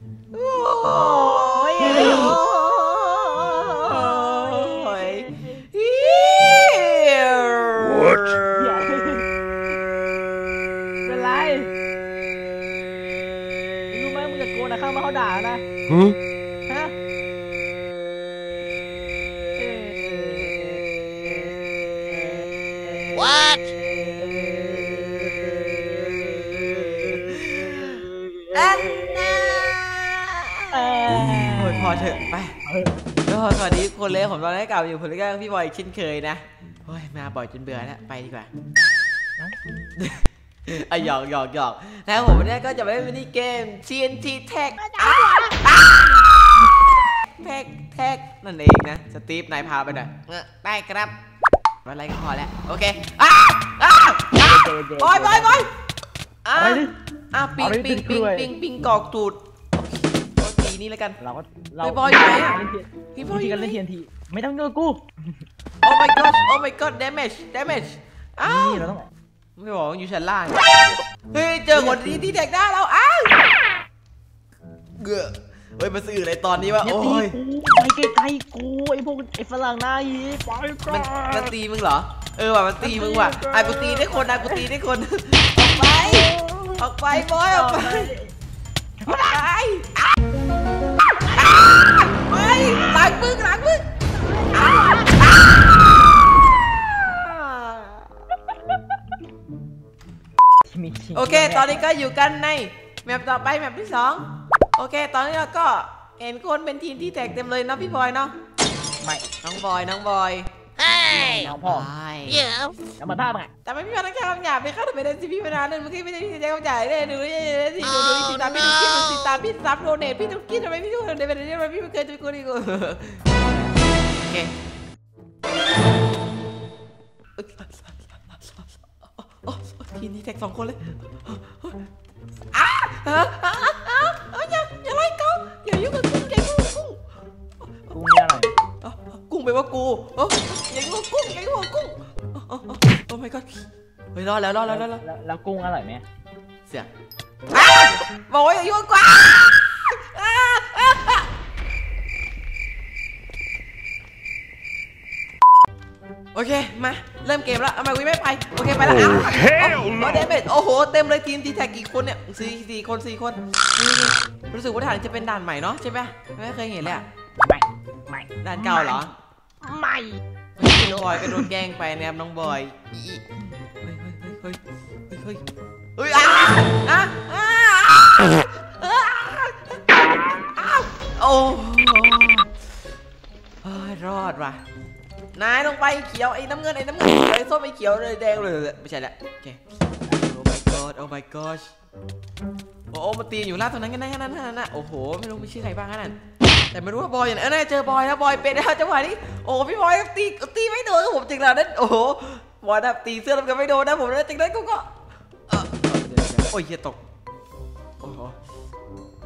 โอ้ยโอ้ยอิ๊ว What? เป็นไรรู้ไหมมึงจะโกนนะข้างมาเขาด่านะ Huh? ฮะ What อ้ยพอเถอะไปก็สวัสดีคนเลยผมตอนนี้กลับอยู่ผมก็พี่บอยอีกเช่นเคยนะโอ้ยมาบ่อยจนเบื่อแล้วไปดีกว่าอะหยอกหยอกหยอกแล้วผมเนี่ยก็จะไปเล่นมินิเกม TNT Tag แท็กแท็กนั่นเองนะสตีฟนายพาไปหน่อยเออได้ครับอะไรก็พอแล้วโอเคอ้าอ้าอ้าบอยบอยบอยอ้าอะไรดิอ้าปิงเอาดิปิงติปิดงกล้วยปิงปิงกอกตูดโอเค นี่แล้วกัน เราก็เราไอ้บอยอยู่ไหนอะเล่นเทียนพี่บอวิยธีการเล่นเทียนทีไม่ต้องเงนกูโอ้ my god โอ้ my god damage damage อ้าวนี่เราต้องไม่บอกว่าอยู่ชั้นล่างเฮ้ยเจอคนที่ที่แท็กได้แล้วอ้าวเกือเฮ้ยมาสื่ออะไรตอนนี้วะอย่าโอ้ตียกูไปใกล้ๆกูไอ้พวกไอ้ฝรั่งหน้ายีไปก่อมันมันนตีมึงเหรอเออว่ะมันตีมึงว่ะไอ้กูตีได้คนไอ้กูตีได้คนออกไปออกไปบอยออกไปออกไป ที่มีชิงโอเค ตอนนี้ก็อยู่กันในแมปต่อไปแมปที่สองโอเค ตอนนี้เราก็เห็นคนเป็นทีมที่แตกเต็มเลยเนาะพี่บอยเนาะไม่น้องบอยน้องบอยน้องพ่อใช่แล้วมาท่าไงแต่ไม่พี่มาตั้งใจคำหยาบไปเข้าถึงไปเดินสิพี่มานานเลยเมื่อกี้ไม่ได้พี่ใจคำหยาบเลยดูนี่สิดูดูติดตามพี่ตุ๊กกี้ดูติดตามพี่ซับโดเนทพี่ตุ๊กกี้ทำไมพี่ตุ๊กกี้เดินไปเดินทำไมพี่ไม่เคยจะไปกดอีกโอเค ทีนี้แท็กสองคนเลยอ้าอ้าอ้าอ้าอย่าอย่าไล่เขาอย่ายุ่งกับกุ้งอย่ายุ่งกับกุ้งกูเนี่ยหน่อยอะกุ้งไปลว่ากูเอ้าอย่ายุ่งกับกุ้งอย่ายุ่งกับกุ้งโอ้โอ้โอ้ my god เฮ้ยรอดแล้วรอดแล้วรอดแล้วแล้วแล้วกุ้งอร่อยไหมเสียอ้าบอกว่าอย่ายุ่งกับกูอ้าอ้าอ้าโอเค มา เริ่มเกมแล้วทำไมวิไม่ไป โอเคไปแล้วอ้าว hell โอ้เดเมจโอ้โห เต็มเลยทีมทีแท็กกี่คนเนี่ยสี่สี่คนสี่คนนี่นี่รู้สึกว่าด่านนี้จะเป็นด่านใหม่เนาะใช่ไหมไม่เคยเห็นเลยอะไม่ไม่ด่านเก่าเหรอ ไม่น้องบอยก็โดนแกล้งไปนะครับน้องบอยอีเฮ้ยเฮ้ยเฮ้ยเฮ้ยเฮ้ยเฮ้ยอ้าอ้าอ้าอ้าอ้าโอ้เฮ้ยรอดว่ะ นายลงไปเขียวไอ้น้ำเงินไอ้น้ำเงินไอ้ส้มไอ้เขียวเลยแดงเลยไม่ใช่ละโอเคโอ้ my god โอ้ my gosh โอ้มาตีอยู่ล่าตรงนั้นกันนะนั่นนั่นนั่นโอ้โหไม่รู้มีชื่อใครบ้างนั่นแต่ไม่รู้ว่าบอยอย่างไรเออน่าจะเจอบอยแล้วบอยเป็นแล้วจังหวะนี้โอ้พี่บอยตีตีไม่โดนผมจริงแล้วนั้นโอ้โหบอยแบบตีเสื้อแล้วก็ไม่โดนนะผมแล้วจริงนั้นก็ก็เออโอ้ยเฮียตกโอ้โห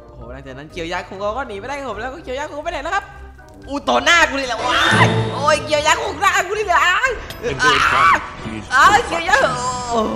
โอ้โหหลังจากนั้นเกียวยาคงก็หนีไม่ได้ผมแล้วก็เกียวยาคงไปไหนแล้วครับ อู้ต่อหน้ากูนี่แหละว้ายโอ้ยเกี่ยวยาคงหน้ากูนี่แหละอ้าย The great อ้าย fight is อ้ายเกี่ยวยาโอ้โ